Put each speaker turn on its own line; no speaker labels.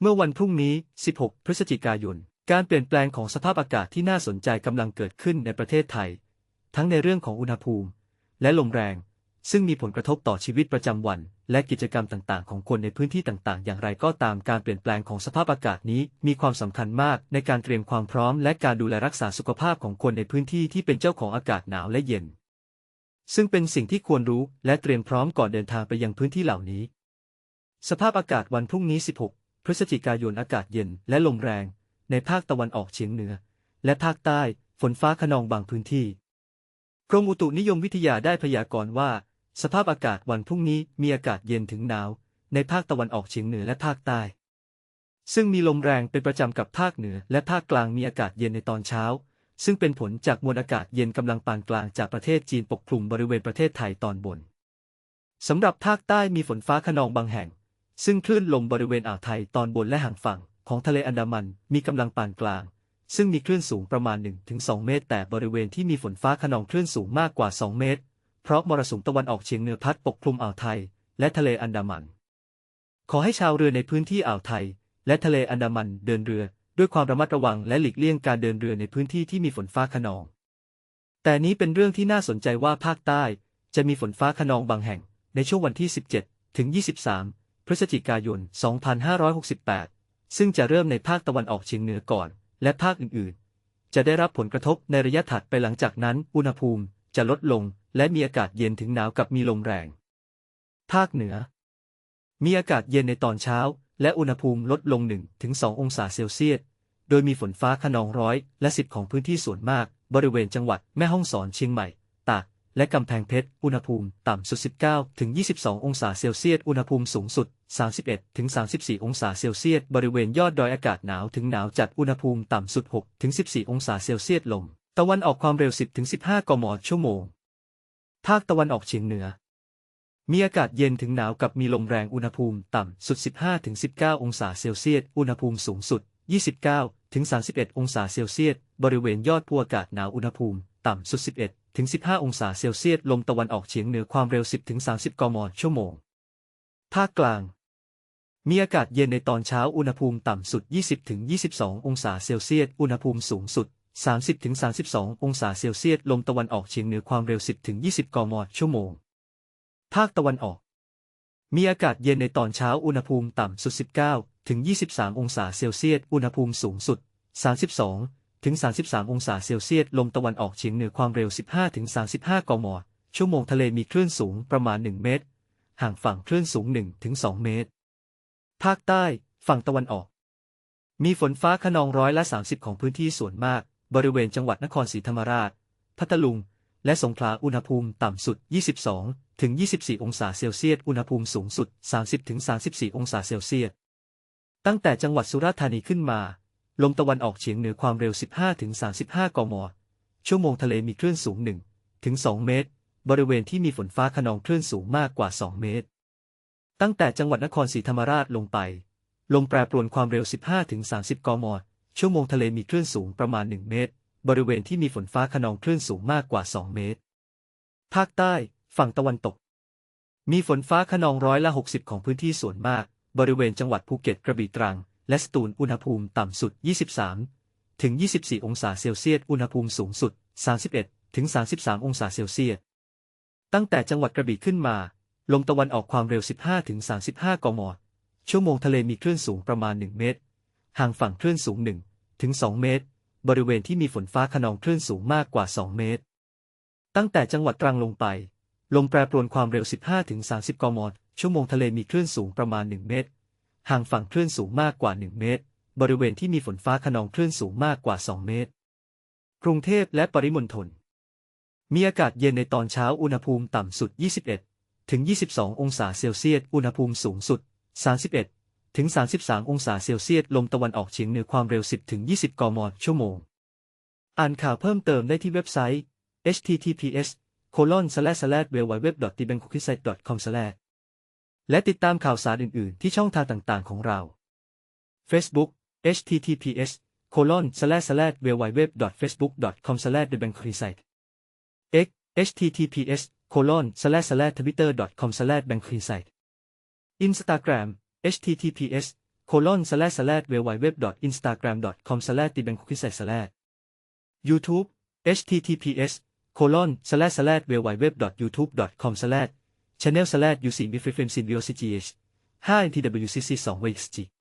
เมื่อวันพรุ่งนี้ 16 พฤศจิกายน การเปลี่ยนแปลงของสภาพอากาศที่น่าสนใจกำลังเกิดขึ้นในประเทศไทย ทั้งในเรื่องของอุณหภูมิ และลมแรง ซึ่งมีผลกระทบต่อชีวิตประจำวัน และกิจกรรมต่างๆ ของคนในพื้นที่ต่างๆ อย่างไรก็ตามการเปลี่ยนแปลงของสภาพอากาศนี้มีความสำคัญมากในการเตรียมความพร้อม และการดูแลรักษาสุขภาพของคนในพื้นที่ที่เป็นเจ้าของอากาศหนาวและเย็น ซึ่งเป็นสิ่งที่ควรรู้และเตรียมพร้อมก่อนเดินทางไปยังพื้นที่เหล่านี้ สภาพอากาศวันพรุ่งนี้ 16 พฤศจิกายนอากาศเย็นและลมแรง ในภาคตะวันออกเฉียงเหนือ และภาคใต้ฝนฟ้าขนองบางพื้นที่กรมอุตุนิยมวิทยาได้พยากรณ์ว่า สภาพอากาศวันพรุ่งนี้มีอากาศเย็นถึงหนาว ในภาคตะวันออกเฉียงเหนือและภาคใต้ ซึ่งมีลมแรงเป็นประจำกับภาคเหนือ และภาคกลางมีอากาศเย็นในตอนเช้า ซึ่งเป็นผลจากมวลอากาศเย็นกำลังปานกลางจากประเทศจีนปกคลุมบริเวณประเทศไทยตอนบนสำหรับภาคใต้มีฝนฟ้าขนองบางแห่ง ซึ่งคลื่นลมบริเวณอ่าวไทยตอนบนและห่างฝั่งของทะเลอันดามันมีกำลังปานกลาง ซึ่งมีคลื่นสูงประมาณ 1-2 เมตร แต่บริเวณที่มีฝนฟ้าขนองคลื่นสูงมากกว่า 2 เมตร เพราะมรสุมตะวันออกเฉียงเหนือพัดปกคลุมอ่าวไทย และทะเลอันดามัน ขอให้ชาวเรือในพื้นที่อ่าวไทย และทะเลอันดามันเดินเรือ ด้วยความระมัดระวังและหลีกเลี่ยงการเดินเรือในพื้นที่ที่มีฝนฟ้าขนอง แต่นี้เป็นเรื่องที่น่าสนใจว่าภาคใต้ จะมีฝนฟ้าขนองบางแห่งในช่วงวันที่ 17 ถึง 23 พฤศจิกายน 2568 ซึ่งจะเริ่มในภาคตะวันออกเฉียงเหนือก่อน และภาคอื่นๆ จะได้รับผลกระทบในระยะถัดไปหลังจากนั้น อุณหภูมิจะลดลง และมีอากาศเย็นถึงหนาวกับมีลมแรง ภาคเหนือ มีอากาศเย็นในตอนเช้า และอุณหภูมิลดลง 1-2 องศาเซลเซียส โดยมีฝนฟ้าขนองร้อย และสิบของพื้นที่ส่วนมาก บริเวณจังหวัดแม่ฮ่องสอนเชียงใหม่ ตาก และกำแพงเพชร อุณหภูมิต่ำสุด 19 ถึง 22 องศาเซลเซียส อุณหภูมิสูงสุด 31 ถึง 34 องศาเซลเซียส บริเวณยอดดอยอากาศหนาวถึงหนาวจัด อุณหภูมิต่ำสุด 6 ถึง 14 องศาเซลเซียส ลม ตะวันออกความเร็ว 10 ถึง 15 กมชั่วโมง ภาคตะวันออกเฉียงเหนือ มีอากาศเย็นถึงหนาวกับมีลมแรง อุณหภูมิต่ำสุด 15 ถึง 19 องศาเซลเซียส อุณหภูมิสูงสุด 29 ถึง 31 องศาเซลเซียส บริเวณยอดภูอากาศหนาว อุณหภูมิต่ำสุด 11 ถึง 15 องศาเซลเซียส ลมตะวันออกเฉียงเหนือความเร็ว 10 ถึง 30 กมชั่วโมง ภาคกลาง มีอากาศเย็นในตอนเช้า อุณหภูมิต่ำสุด 20 ถึง 22 องศาเซลเซียส อุณหภูมิสูงสุด 30 ถึง 32 องศาเซลเซียส ลมตะวันออกเฉียงเหนือความเร็ว 10 ถึง 20 กมชั่วโมง ภาคตะวันออก มีอากาศเย็นในตอนเช้า อุณหภูมิต่ำสุด 19 ถึง 23 องศาเซลเซียส อุณหภูมิสูงสุด 32 ถึง 33 องศาเซลเซียส ลมตะวันออกเฉียงเหนือความเร็ว 15 ถึง 35 กม ชั่วโมงทะเลมีคลื่นสูงประมาณ 1 เมตร ห่างฝั่งคลื่นสูง 1 ถึง 2 เมตร ภาคใต้ ฝั่งตะวันออก มีฝนฟ้าขนองร้อยละ 30 ของพื้นที่ส่วนมาก บริเวณจังหวัดนครศรีธรรมราช พัทลุง และสงขลา อุณหภูมิต่ำสุด 22 ถึง 24 องศาเซลเซียส อุณหภูมิสูงสุด 30 ถึง 34 องศาเซลเซียส ตั้งแต่จังหวัดสุราษฎร์ธานีขึ้นมา ลมตะวันออกเฉียงเหนือความเร็ว 15ถึง35 กม ชั่วโมงทะเลมีคลื่นสูง1ถึง2เมตร บริเวณที่มีฝนฟ้าขนองคลื่นสูงมากกว่า 2 เมตร ตั้งแต่จังหวัดนครศรีธรรมราชลงไป ลมแปรปรวนความเร็ว 15ถึง30 กม ชั่วโมงทะเลมีคลื่นสูงประมาณ 1 เมตร บริเวณที่มีฝนฟ้าขนองคลื่นสูงมากกว่า 2 เมตร ภาคใต้ ฝั่งตะวันตก มีฝนฟ้าขนองร้อยละ 60 ของพื้นที่ส่วนมาก บริเวณจังหวัดภูเก็ตกระบี่ตรัง และสตูลอุณหภูมิต่ำสุด 23 ถึง 24 องศาเซลเซียส อุณหภูมิสูงสุด 31 ถึง 33 องศาเซลเซียส ตั้งแต่จังหวัดกระบี่ขึ้นมา ลมตะวันออกความเร็ว 15 ถึง 35 กม ชั่วโมงทะเลมีคลื่นสูงประมาณ 1 เมตร ห่างฝั่งคลื่นสูง 1 ถึง 2 เมตร บริเวณที่มีฝนฟ้าขนองคลื่นสูงมากกว่า 2 เมตร ตั้งแต่จังหวัดตรังลงไป ลมแปรปรวนความเร็ว 15 ถึง 30 กม ชั่วโมงทะเลมีคลื่นสูงประมาณ 1 เมตร ห่างฝั่งคลื่นสูงมากกว่า 1 เมตร บริเวณที่มีฝนฟ้าขนองคลื่นสูงมากกว่า 2 เมตร กรุงเทพและปริมณฑล มีอากาศเย็นในตอนเช้าอุณหภูมิต่ำสุด 21 ถึง 22 องศาเซลเซียส อุณหภูมิสูงสุด 31 ถึง 33 องศาเซลเซียส ลมตะวันออกเฉียงเหนือความเร็ว 10 ถึง 20 กมชั่วโมง อ่านข่าวเพิ่มเติมได้ที่เว็บไซต์ https colon slash slash w w w t b a n k o k i s i t e com slash และติดตามข่าวสารอื่น ๆ ที่ช่องทางต่าง ๆ ของเรา Facebook https colon slash slash w w w facebook com slash the b a n k o k i s i t e x https colon slash slash twitter com slash b a n k o k i s i t e Instagram https colon slash slash www instagram com slash ตีเป็นคุกกี้ใส่ slash YouTube https colon slash slash www youtube com slash channel slash uc m i f i f i m s y m b i o s i g h 5 ntwcc 2 wxg